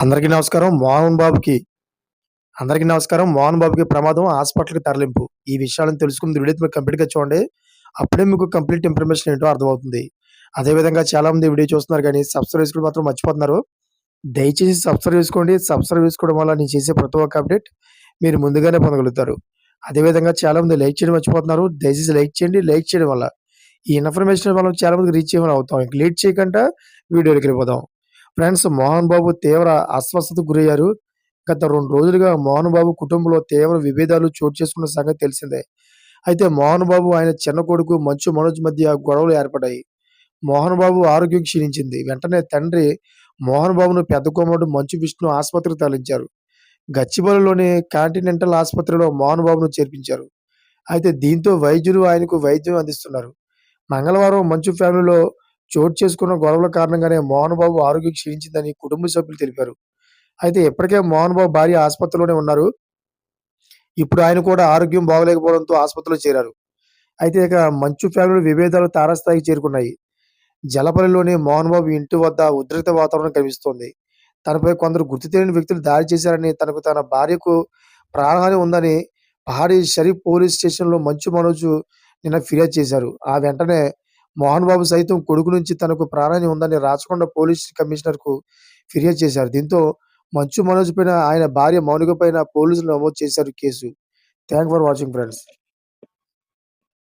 అందరికీ నమస్కారం. మోహన్ బాబుకి అందరికీ నమస్కారం. మోహన్ బాబుకి ప్రమాదం హాస్పిటల్‌కి తరలింపు. ఈ విషయాలను తెలుసుకుంది వీడియో మీరు కంప్లీట్‌గా చూడండి. అప్పుడే మీకు కంప్లీట్ ఇన్ఫర్మేషన్ ఏంటో అర్థమవుతుంది. అదే విధంగా చాలామంది వీడియో చూస్తున్నారు కానీ సబ్స్క్రైబ్ చేసుకుని మాత్రం మర్చిపోతున్నారు. దయచేసి సబ్స్క్రైబ్ చేసుకోండి. సబ్స్క్రైబ్ చేసుకోవడం వల్ల నేను చేసే ప్రతి ఒక్క అప్డేట్ మీరు ముందుగానే పొందగలుగుతారు. అదే విధంగా చాలామంది లైక్ చేయడం మర్చిపోతున్నారు. దయచేసి లైక్ చేయండి. లైక్ చేయడం వల్ల ఈ ఇన్ఫర్మేషన్ మనం చాలామందికి రీచ్ చేయమని అవుతాం. ఇంక లేట్ చేయకుండా వీడియోకి వెళ్ళిపోదాం. ఫ్రెండ్స్ మోహన్ బాబు తీవ్ర అస్వస్థతకు గురయ్యారు. గత రెండు రోజులుగా మోహన్ బాబు కుటుంబంలో తీవ్ర విభేదాలు చోటు చేసుకున్న సంగతి తెలిసిందే. అయితే మోహన్ బాబు ఆయన చిన్న కొడుకు మంచు మనోజ్ మధ్య గొడవలు ఏర్పడ్డాయి. మోహన్ బాబు ఆరోగ్యం క్షీణించింది. వెంటనే తండ్రి మోహన్ బాబును పెద్ద కుమారుడు మంచు విష్ణు ఆసుపత్రికి తరలించారు. గచ్చిబౌలిలోని కాంటినెంటల్ ఆసుపత్రిలో మోహన్ బాబును చేర్పించారు. అయితే దీంతో వైద్యులు ఆయనకు వైద్యం అందిస్తున్నారు. మంగళవారం మంచు ఫ్యామిలీలో చోటు చేసుకున్న గొడవల కారణంగానే మోహన్ బాబు ఆరోగ్యం క్షీణించిందని కుటుంబ సభ్యులు తెలిపారు. అయితే ఇప్పటికే మోహన్ బాబు భార్య ఆసుపత్రిలోనే ఉన్నారు. ఇప్పుడు ఆయన కూడా ఆరోగ్యం బాగోలేకపోవడంతో ఆసుపత్రిలో చేరారు. అయితే ఇక మంచు ఫ్యామిలీ విభేదాలు తారాస్థాయికి చేరుకున్నాయి. జలపల్లిలోని మోహన్ బాబు ఇంటి వద్ద ఉద్రిక్త వాతావరణం కనిపిస్తోంది. తనపై కొందరు గుర్తు తెలియని వ్యక్తులు దాడి చేశారని, తనకు తన భార్యకు ప్రాణహాని ఉందని పహాడీ షరీఫ్ పోలీస్ స్టేషన్‌లో మంచు మనోజ్ నిన్న ఫిర్యాదు చేశారు. ఆ వెంటనే మోహన్ బాబు సైతం కొడుకు నుంచి తనకు ప్రాణాన్ని ఉందని రాచకొండ పోలీస్ కమిషనర్‌కు ఫిర్యాదు చేశారు. దీంతో మంచు మనోజ్ పైన ఆయన భార్య మౌనిక పైన పోలీసులు నమోదు చేశారు case. Thank for watching friends.